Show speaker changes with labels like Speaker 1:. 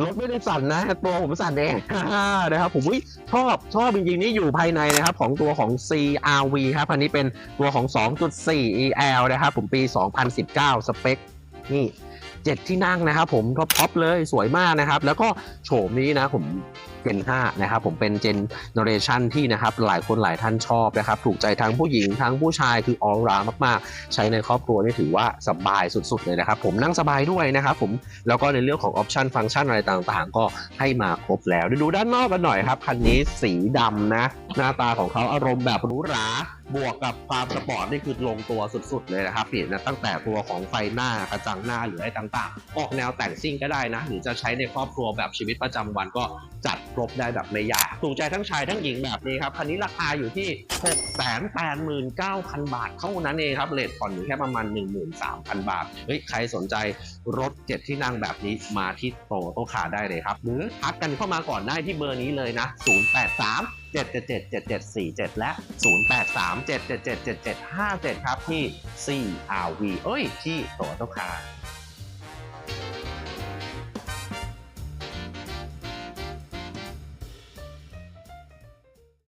Speaker 1: รถไม่ได้สั่นนะ ตัวผมสั่นเองนะครับผมอุ๊ยชอบชอบจริงๆนี่อยู่ภายในนะครับ ของตัวของ CRV ครับอันนี้เป็นตัวของ 2.4 EL นะครับ ผมปี 2019 สเปค นี่ 7 ที่นั่งนะครับผมท็อปท็อปเลยสวยมากนะครับ แล้วก็โฉมนี้นะผมเจน5นะครับผมเป็นเจนเนอเรชันที่นะครับหลายคนหลายท่านชอบนะครับถูกใจทั้งผู้หญิงทั้งผู้ชายคือออลรามากๆ ใช้ในครอบครัวนี่ถือว่าสบายสุดๆเลยนะครับผมนั่งสบายด้วยนะครับผมแล้วก็ในเรื่องของออปชันฟังก์ชันอะไรต่างๆ ก็ให้มาครบแล้วเดี๋ยวดูด้านนอกกันหน่อยครับคันนี้สีดำนะ หน้าตาของเขาอารมณ์แบบหรูหรา บวกกับความสปอร์ตนี่คือลงตัวสุดๆเลยนะครับนี่นะตั้งแต่ตัวของไฟหน้ากระจังหน้าหรืออะไรต่างๆ ออกแนวแต่งซิ่งก็ได้นะ หรือจะใช้ในครอบครัวแบบชีวิตประจำวันก็จัด รบได้แบบไม่ยากถูกใจทั้งชายทั้งหญิงแบบนี้ครับคันนี้ราคาอยู่ที่ 689,000 บาทเท่านั้นเองครับเลทผ่อนอยู่แค่ประมาณ 13,000 บาทเฮ้ยใครสนใจรถเจ็ดที่นั่งแบบนี้มาที่โตโตคาได้เลยครับ หรือทักกันเข้ามาก่อนได้ที่เบอร์นี้เลยนะ 083 7777747 และ 083 7777757 ครับที่ CRV เอ้ย ที่โตโตคา